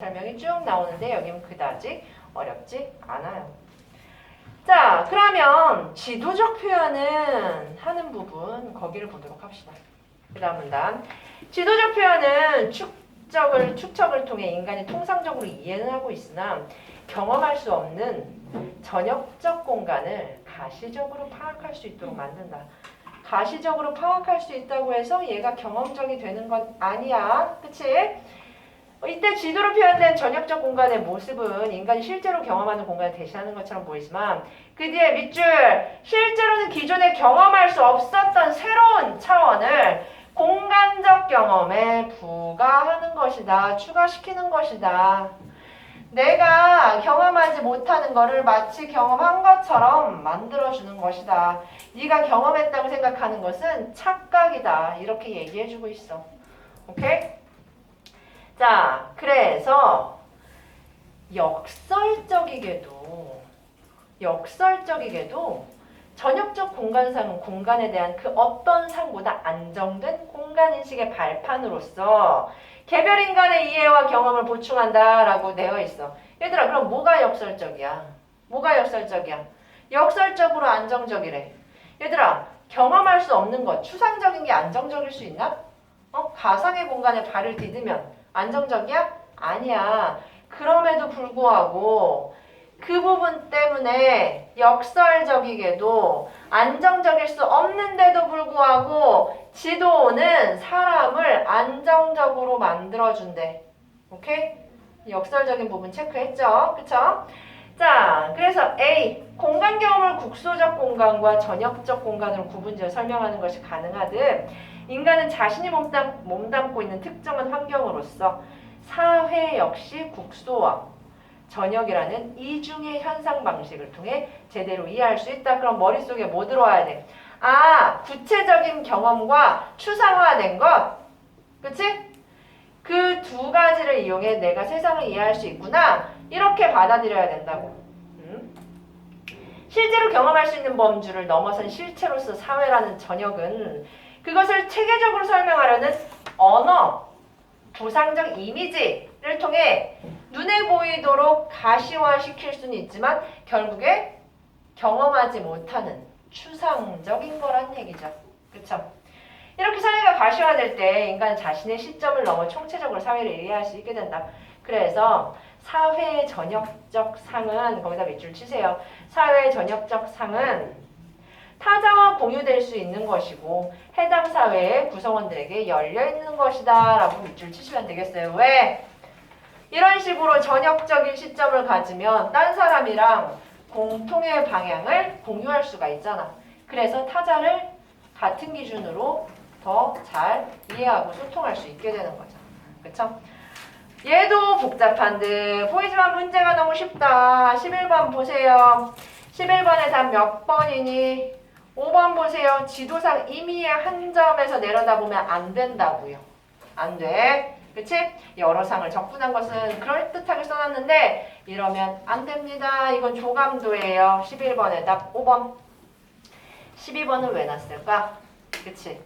설명이 쭉 나오는데 여기는 그다지 어렵지 않아요. 자, 그러면 지도적 표현은 하는 부분 거기를 보도록 합시다. 그 다음 문단. 지도적 표현은 축적을 축척을 통해 인간이 통상적으로 이해는 하고 있으나 경험할 수 없는 전역적 공간을 가시적으로 파악할 수 있도록 만든다. 가시적으로 파악할 수 있다고 해서 얘가 경험적이 되는 건 아니야. 그치? 어, 이때 지도로 표현된 전역적 공간의 모습은 인간이 실제로 경험하는 공간을 대신하는 것처럼 보이지만 그 뒤에 밑줄 실제로는 기존에 경험할 수 없었던 새로운 차원을 공간적 경험에 부과하는 것이다. 추가시키는 것이다. 내가 경험하지 못하는 것을 마치 경험한 것처럼 만들어주는 것이다. 네가 경험했다고 생각하는 것은 착각이다. 이렇게 얘기해주고 있어. 오케이? 자, 그래서 역설적이게도 역설적이게도 전역적 공간상은 공간에 대한 그 어떤 상보다 안정된 공간 인식의 발판으로서 개별 인간의 이해와 경험을 보충한다라고 되어 있어. 얘들아, 그럼 뭐가 역설적이야? 뭐가 역설적이야? 역설적으로 안정적이래. 얘들아, 경험할 수 없는 것, 추상적인 게 안정적일 수 있나? 어? 가상의 공간에 발을 디디면 안정적이야? 아니야. 그럼에도 불구하고 그 부분 때문에 역설적이게도 안정적일 수 없는데도 불구하고 지도는 사람을 안정적으로 만들어준대. 오케이? 역설적인 부분 체크했죠? 그쵸? 자, 그래서 A. 공간 경험을 국소적 공간과 전역적 공간으로 구분지어 설명하는 것이 가능하듯 인간은 자신이 몸담, 몸담고 있는 특정한 환경으로서 사회 역시 국소와 전역이라는 이중의 현상 방식을 통해 제대로 이해할 수 있다. 그럼 머릿속에 뭐 들어와야 돼? 아, 구체적인 경험과 추상화된 것. 그치? 그 두 가지를 이용해 내가 세상을 이해할 수 있구나. 이렇게 받아들여야 된다고. 음? 실제로 경험할 수 있는 범주를 넘어선 실체로서 사회라는 전역은 그것을 체계적으로 설명하려는 언어, 부상적 이미지를 통해 눈에 보이도록 가시화시킬 수는 있지만 결국에 경험하지 못하는 추상적인 거란 얘기죠. 그쵸? 이렇게 사회가 가시화될 때 인간은 자신의 시점을 넘어 총체적으로 사회를 이해할 수 있게 된다. 그래서 사회의 전역적 상은 거기다 밑줄 치세요. 사회의 전역적 상은 타자와 공유될 수 있는 것이고 해당 사회의 구성원들에게 열려 있는 것이다 라고 밑줄 치시면 되겠어요. 왜? 이런 식으로 전역적인 시점을 가지면 딴 사람이랑 공통의 방향을 공유할 수가 있잖아. 그래서 타자를 같은 기준으로 더 잘 이해하고 소통할 수 있게 되는 거죠. 그쵸? 얘도 복잡한 듯 보이지만 문제가 너무 쉽다. 11번 보세요. 11번에 답 몇 번이니? 5번 보세요. 지도상 임의의 한 점에서 내려다보면 안 된다고요. 안 돼. 그치? 여러 상을 적분한 것은 그럴듯하게 써놨는데 이러면 안 됩니다. 이건 조감도예요. 11번에 답 5번. 12번은 왜 놨을까? 그치?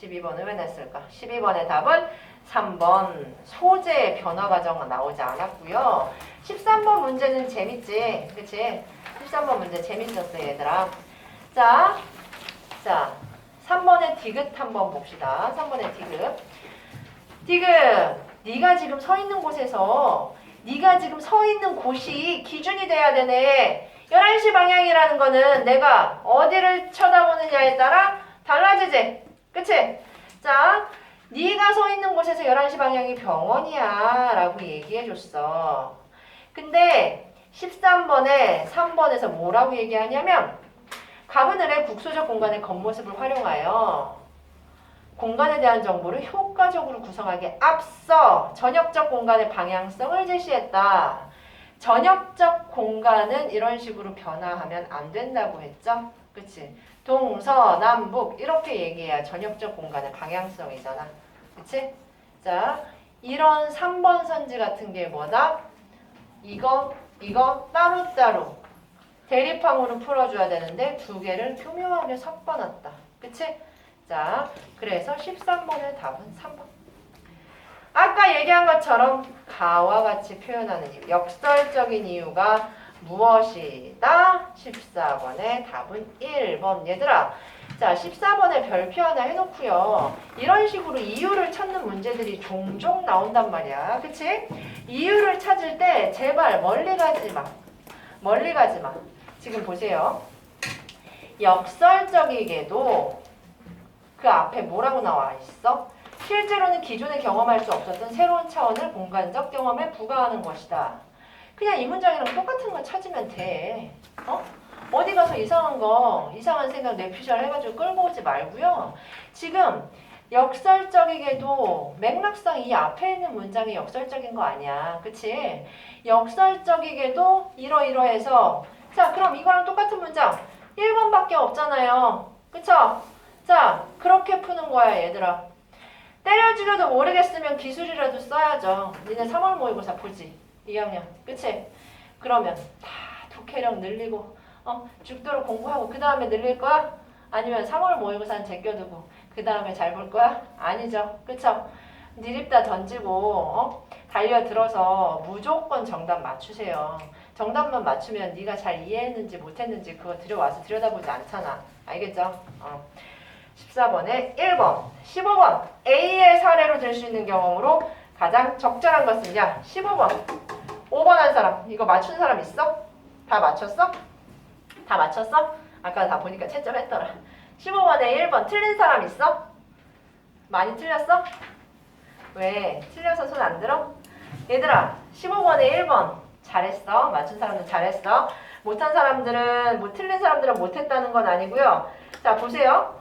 12번은 왜 냈을까? 12번의 답은 3번 소재의 변화 과정은 나오지 않았고요. 13번 문제는 재밌지? 그치? 13번 문제 재밌었어 얘들아. 자, 자 3번의 디귿 한번 봅시다. 3번의 디귿. 디귿, 네가 지금 서 있는 곳에서 네가 지금 서 있는 곳이 기준이 돼야 되네. 11시 방향이라는 거는 내가 어디를 쳐다보느냐에 따라 달라지지. 그치? 자, 네가 서 있는 곳에서 11시 방향이 병원이야 라고 얘기해 줬어. 근데 13번에 3번에서 뭐라고 얘기하냐면 가브늘의 국소적 공간의 겉모습을 활용하여 공간에 대한 정보를 효과적으로 구성하기에 앞서 전역적 공간의 방향성을 제시했다. 전역적 공간은 이런 식으로 변화하면 안 된다고 했죠? 그치? 동서남북 이렇게 얘기해야 전역적 공간의 방향성이잖아. 그치? 자, 이런 3번 선지 같은 게 뭐다? 이거, 이거 따로따로 대립항으로 풀어줘야 되는데 두 개를 교묘하게 섞어놨다. 그치? 자, 그래서 13번의 답은 3번. 아까 얘기한 것처럼 가와 같이 표현하는 이유, 역설적인 이유가 무엇이다? 14번의 답은 1번. 얘들아, 자, 14번에 별표 하나 해놓고요. 이런 식으로 이유를 찾는 문제들이 종종 나온단 말이야. 그치? 이유를 찾을 때 제발 멀리 가지 마. 멀리 가지 마. 지금 보세요. 역설적이게도 그 앞에 뭐라고 나와 있어? 실제로는 기존에 경험할 수 없었던 새로운 차원을 공간적 경험에 부과하는 것이다. 그냥 이 문장이랑 똑같은 거 찾으면 돼. 어? 어디 가서 이상한 거, 이상한 생각 뇌피셜 해가지고 끌고 오지 말고요. 지금 역설적이게도 맥락상 이 앞에 있는 문장이 역설적인 거 아니야. 그치? 역설적이게도 이러이러해서 자 그럼 이거랑 똑같은 문장 1번밖에 없잖아요. 그쵸? 자 그렇게 푸는 거야 얘들아. 때려 죽여도 모르겠으면 기술이라도 써야죠. 니네 3월 모의고사 보지. 2학년. 그치? 그러면 다 독해력 늘리고 어 죽도록 공부하고 그 다음에 늘릴 거야? 아니면 3월 모의고사는 제껴두고 그 다음에 잘 볼 거야? 아니죠. 그쵸? 니립다 던지고 어? 달려들어서 무조건 정답 맞추세요. 정답만 맞추면 네가 잘 이해했는지 못했는지 그거 들여와서 들여다보지 않잖아. 알겠죠? 어. 14번에 1번, 15번 A의 사례로 들수 있는 경험으로 가장 적절한 것은요. 15번, 5번 한 사람 이거 맞춘 사람 있어? 다 맞췄어? 다 맞췄어? 아까 다 보니까 채점 했더라. 15번에 1번 틀린 사람 있어? 많이 틀렸어? 왜? 틀려서 손 안 들어? 얘들아 15번에 1번 잘했어. 맞춘 사람들 잘했어. 못한 사람들은 뭐 틀린 사람들은 못했다는 건 아니고요. 자 보세요.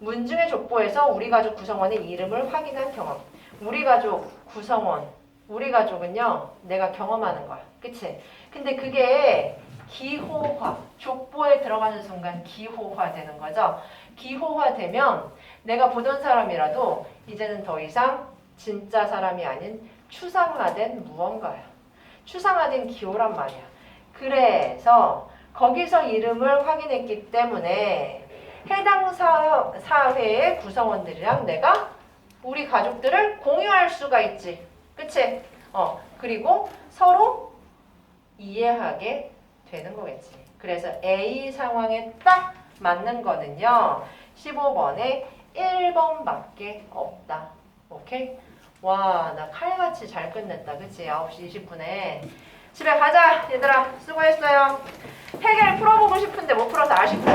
문중의 족보에서 우리 가족 구성원의 이름을 확인한 경험. 우리 가족 구성원. 우리 가족은요. 내가 경험하는 거야. 그치? 근데 그게 기호화. 족보에 들어가는 순간 기호화 되는 거죠. 기호화 되면 내가 보던 사람이라도 이제는 더 이상 진짜 사람이 아닌 추상화된 무언가야. 추상화된 기호란 말이야. 그래서 거기서 이름을 확인했기 때문에 해당 사, 사회의 구성원들이랑 내가 우리 가족들을 공유할 수가 있지. 그치? 어, 그리고 서로 이해하게 되는 거겠지. 그래서 A 상황에 딱 맞는 거는요. 15번에 1번밖에 없다. 오케이? 와, 나 칼같이 잘 끝냈다. 그치? 9시 20분에. 집에 가자, 얘들아. 수고했어요. 해결 풀어보고 싶은데 못 풀어서 아쉽다.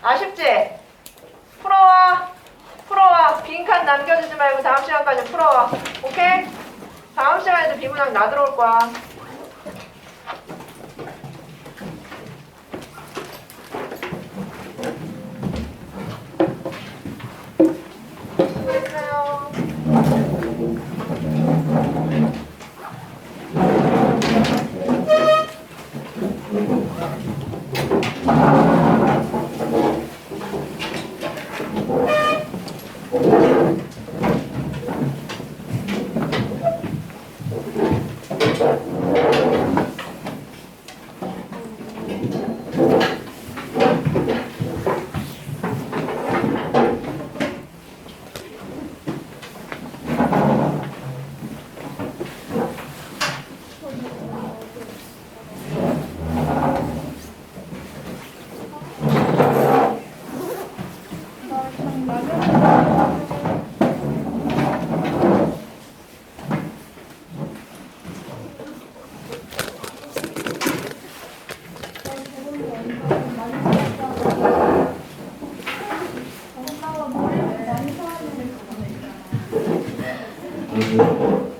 아쉽지? 풀어와. 풀어와. 빈칸 남겨주지 말고 다음 시간까지 풀어와. 오케이? 다음 시간에도 비문학 나 들어올 거야. 수고했어요. 근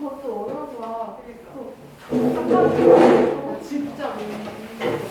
또 그것도 어려워. 그러니까. 진짜. 뭐.